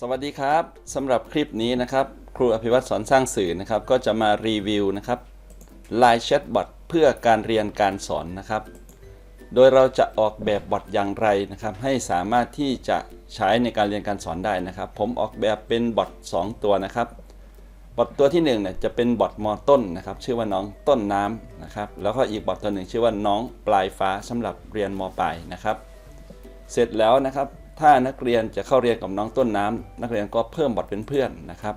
สวัสดีครับสำหรับคลิปนี้นะครับครูอภิวัตรสอนสร้างสื่อนะครับ ก็จะมารีวิวนะครับ Line Chatbot เพื่อการเรียนการสอนนะครับ โดยเราจะออกแบบบอทอย่างไรนะครับ ให้สามารถที่จะใช้ในการเรียนการสอนได้นะครับ ผมออกแบบเป็นบอท2ตัวนะครับบอทตัวที่1เนี่ยจะเป็นบอทมอต้นนะครับชื่อว่าน้องต้นน้ำนะครับแล้วก็อีกบอทตัวหนึ่งชื่อว่าน้องปลายฟ้าสำหรับเรียนมปลายนะครับ เสร็จแล้วนะครับ ถ้านักเรียนจะเข้าเรียนกับน้องต้นน้ำนักเรียนก็เพิ่มบอทเป็นเพื่อนนะครับ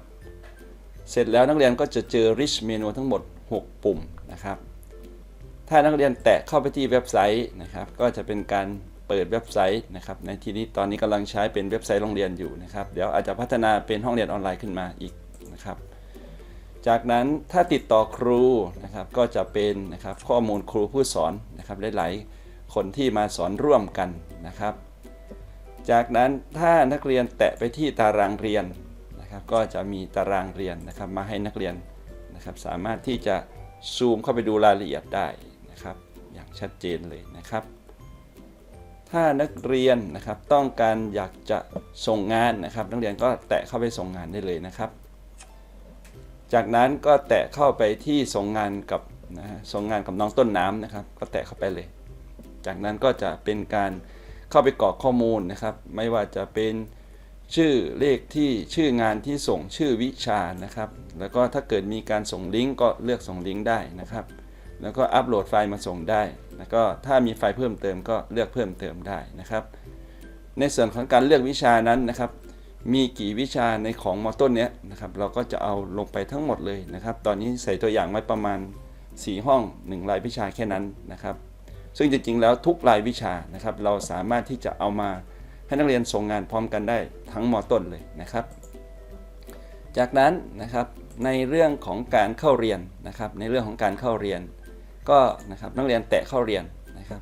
เสร็จแล้วนักเรียนก็จะเจอ rich menu ทั้งหมด 6 ปุ่มนะครับ ถ้านักเรียนแตะเข้าไปที่เว็บไซต์นะครับ ก็จะเป็นการเปิดเว็บไซต์นะครับ ในที่นี้ตอนนี้กำลังใช้เป็นเว็บไซต์โรงเรียนอยู่นะครับ เดี๋ยวอาจจะพัฒนาเป็นห้องเรียนออนไลน์ขึ้นมาอีกนะครับ จากนั้นถ้าติดต่อครูนะครับก็จะเป็นนะครับข้อมูลครูผู้สอนนะครับหลายๆคนที่มาสอนร่วมกันนะครับ จากนั้นถ้านักเรียนแตะไปที่ตารางเรียนนะครับ ก็จะมีตารางเรียนนะครับมาให้นักเรียนนะครับ สามารถที่จะซูมเข้าไปดูรายละเอียดได้นะครับ อย่างชัดเจนเลยนะครับ ถ้านักเรียนนะครับต้องการอยากจะส่งงานนะครับ นักเรียนก็แตะเข้าไปส่งงานได้เลยนะครับ จากนั้นก็แตะเข้าไปที่ส่งงานกับนะฮะส่งงานกับน้องต้นน้ำนะครับ ก็แตะเข้าไปเลย จากนั้นก็จะเป็นการ เข้าไปกรอกข้อมูลนะครับ ไม่ว่าจะเป็นชื่อเลขที่ชื่องานที่ส่งชื่อวิชานะครับ แล้วก็ถ้าเกิดมีการส่งลิงก์ก็เลือกส่งลิงก์ได้นะครับ แล้วก็อัปโหลดไฟล์มาส่งได้ แล้วก็ถ้ามีไฟล์เพิ่มเติมก็เลือกเพิ่มเติมได้นะครับ ในส่วนของการเลือกวิชานั้นนะครับ มีกี่วิชาในของมอต้นเนี้ยนะครับ เราก็จะเอาลงไปทั้งหมดเลยนะครับ ตอนนี้ใส่ตัวอย่างไว้ประมาณ 4 ห้อง 1 รายวิชาแค่นั้นนะครับ ซึ่งจริงๆ แล้วทุกรายวิชานะครับ เราสามารถที่จะเอามาให้นักเรียนส่งงานพร้อมกันได้ทั้งมอต้นเลยนะครับ จากนั้นนะครับในเรื่องของการเข้าเรียนนะครับ ในเรื่องของการเข้าเรียน ก็นะครับนักเรียนแตะเข้าเรียนนะครับ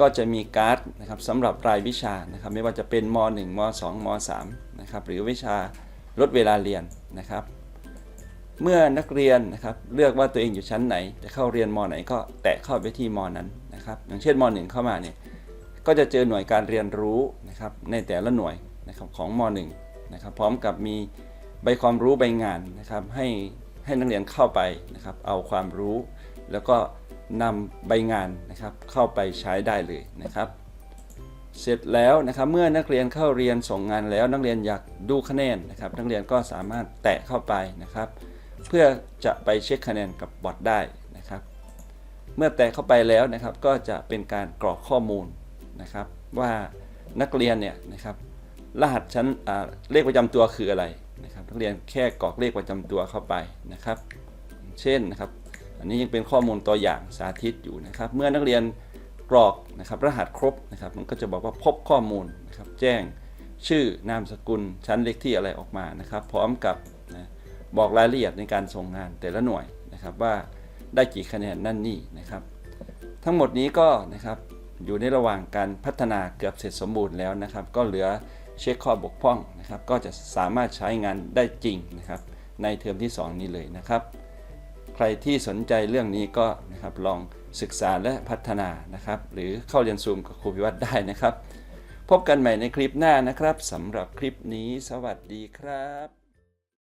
ก็จะมีการ์ดนะครับสำหรับรายวิชานะครับ ไม่ว่าจะเป็นม .1 ม .2 ม .3 นะครับหรือวิชาลดเวลาเรียนนะครับ เมื่อนักเรียนนะครับเลือกว่าตัวเองอยู่ชั้นไหน จะเข้าเรียนมไหนก็แตะเข้าไปที่มนั้น นะครับอย่างเช่นม .1 เข้ามาเนี่ยก็จะเจอหน่วยการเรียนรู้นะครับในแต่ละหน่วยนะครับของม .1 นะครับพร้อมกับมีใบความรู้ใบงานนะครับให้ให้นักเรียนเข้าไปนะครับเอาความรู้ แล้วก็นำใบงานนะครับเข้าไปใช้ได้เลยนะครับเสร็จแล้วนะครับเมื่อนักเรียนเข้าเรียนส่งงานแล้ว นักเรียนอยากดูคะแนนนะครับ นักเรียนก็สามารถแตะเข้าไปนะครับ เพื่อจะไปเช็คคะแนนกับบอทได้ เมื่อแตะเข้าไปแล้วนะครับก็จะเป็นการกรอกข้อมูลนะครับว่านักเรียนเนี่ยนะครับรหัสชั้นเลขประจำตัวคืออะไรนะครับนักเรียนแค่กรอกเลขประจำตัวเข้าไปนะครับ เช่นนะครับ อันนี้ยังเป็นข้อมูลตัวอย่างสาธิตอยู่นะครับ เมื่อนักเรียนกรอกนะครับรหัสครบนะครับ มันก็จะบอกว่าพบข้อมูลนะครับแจ้งชื่อนามสกุลชั้นเลขที่อะไรออกมานะครับ พร้อมกับนะบอกรายละเอียดในการส่งงานแต่ละหน่วยนะครับว่า ได้กี่คะแนนนั่นนี่นะครับ ทั้งหมดนี้ก็นะครับอยู่ในระหว่างการพัฒนาเกือบเสร็จสมบูรณ์แล้วนะครับ ก็เหลือเช็คข้อบกพร่องนะครับ ก็จะสามารถใช้งานได้จริงนะครับ ในเทอมที่ 2 นี้เลยนะครับ ใครที่สนใจเรื่องนี้ก็นะครับลองศึกษาและพัฒนานะครับ หรือเข้าเรียนซูมกับครูพิวัตรได้นะครับ พบกันใหม่ในคลิปหน้านะครับสำหรับคลิปนี้ สวัสดีครับ